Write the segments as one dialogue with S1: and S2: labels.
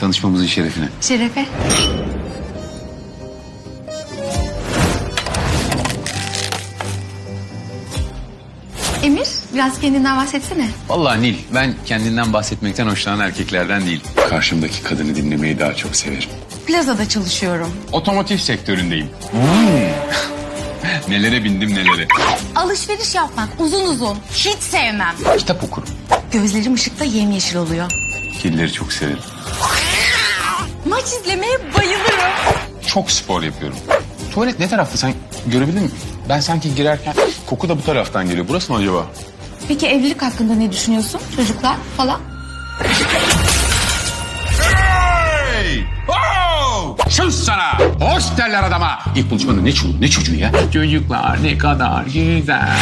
S1: Tanışmamızın şerefine.
S2: Şerefe. Emir, biraz kendinden bahsetsene.
S1: Vallahi Nil, ben kendinden bahsetmekten hoşlanan erkeklerden değil. Karşımdaki kadını dinlemeyi daha çok severim.
S2: Plazada çalışıyorum.
S1: Otomotiv sektöründeyim. nelere bindim nelere.
S2: Alışveriş yapmak uzun uzun. Hiç sevmem.
S1: Kitap okurum.
S2: Gözlerim ışıkta yemyeşil oluyor.
S1: Kedileri çok severim.
S2: Maç izlemeye bayılırım.
S1: Çok spor yapıyorum. Tuvalet ne tarafta sen görebildin mi? Ben sanki girerken koku da bu taraftan geliyor. Burası mı acaba?
S2: Peki evlilik hakkında ne düşünüyorsun? Çocuklar falan?
S1: Hey! Oh! Sus sana! Hoş derler adama. İlk buluşmanın ne çoluğu ne çocuğu ya? Çocuklar ne kadar güzel.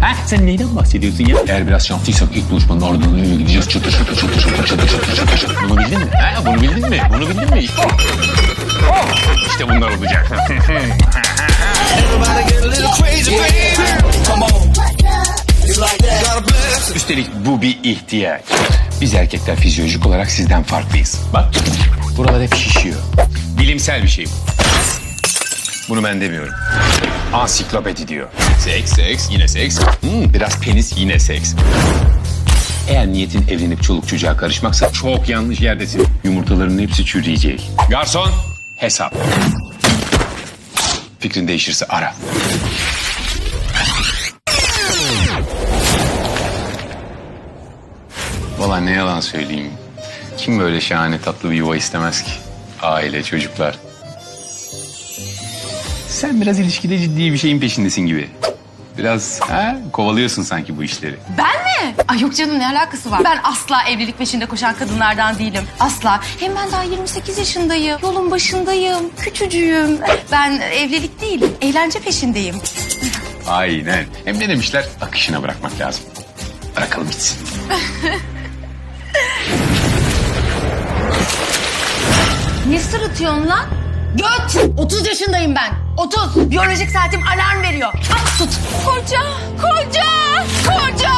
S1: Ha, sen neyden bahsediyorsun ya? Eğer biraz şanslıysak ilk buluşmanın ardından eve gideceğiz. Çıtır çıtır çıtır çıtır çıtır çıtır çıtır çıtır. Bunu bildin mi? Ha, bunu bildin mi? Bunu bildin mi? Oh! İşte bunlar olacak. Üstelik bu bir ihtiyaç. Biz erkekler fizyolojik olarak sizden farklıyız. Bak buralar hep şişiyor. Bilimsel bir şey bu. Bunu ben demiyorum. Ansiklopedi diyor. Seks, seks, yine seks. Hmm, biraz penis, yine seks. Eğer niyetin evlenip çoluk çocuğa karışmaksa çok yanlış yerdesin. Yumurtaların hepsi çürüyecek. Garson, hesap. Fikrin değişirse ara. Valla ne yalan söyleyeyim. Kim böyle şahane tatlı bir yuva istemez ki? Aile, çocuklar. Sen biraz ilişkide ciddi bir şeyin peşindesin gibi. Biraz ha, kovalıyorsun sanki bu işleri.
S2: Ben mi? Ay yok canım ne alakası var? Ben asla evlilik peşinde koşan kadınlardan değilim. Asla. Hem ben daha 28 yaşındayım. Yolun başındayım. Küçücüğüm. Ben evlilik değil, eğlence peşindeyim.
S1: Aynen. Hem ne demişler? Akışına bırakmak lazım. Bırakalım gitsin.
S2: Ne sırıtıyorsun lan? Göt! 30 yaşındayım ben. 30. Biyolojik saatim alarm veriyor. At tut. Koca, koca, koca.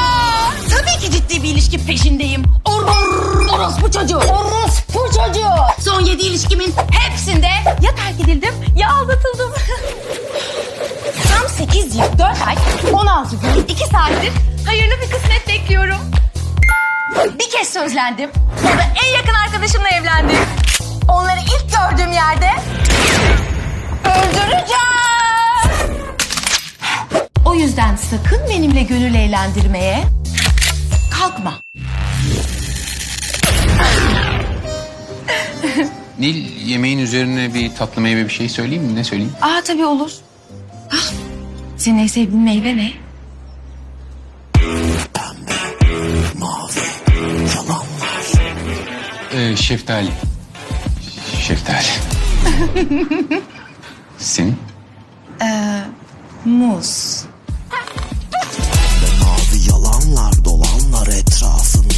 S2: Tabii ki ciddi bir ilişki peşindeyim. Oror, orospu çocuğu. Orospu çocuğu. Son 7 ilişkimin hepsinde ya terk edildim ya aldatıldım. Tam 8 yıl, 4 ay, 16 gün, 2 saattir hayırlı bir kısmet bekliyorum. Bir kez sözlendim. O da en yakın arkadaşımla evlendim. Onları ilk gördüğüm yerde benimle gönül eğlendirmeye kalkma.
S1: Nil yemeğin üzerine bir tatlı meyve bir şey söyleyeyim mi? Ne söyleyeyim?
S2: Aa tabii olur. Ah, Senin en sevdiğin meyve ne?
S1: Ee, şeftali. Şeftali. Senin?
S2: Muz.
S3: Yalanlar dolanlar etrafı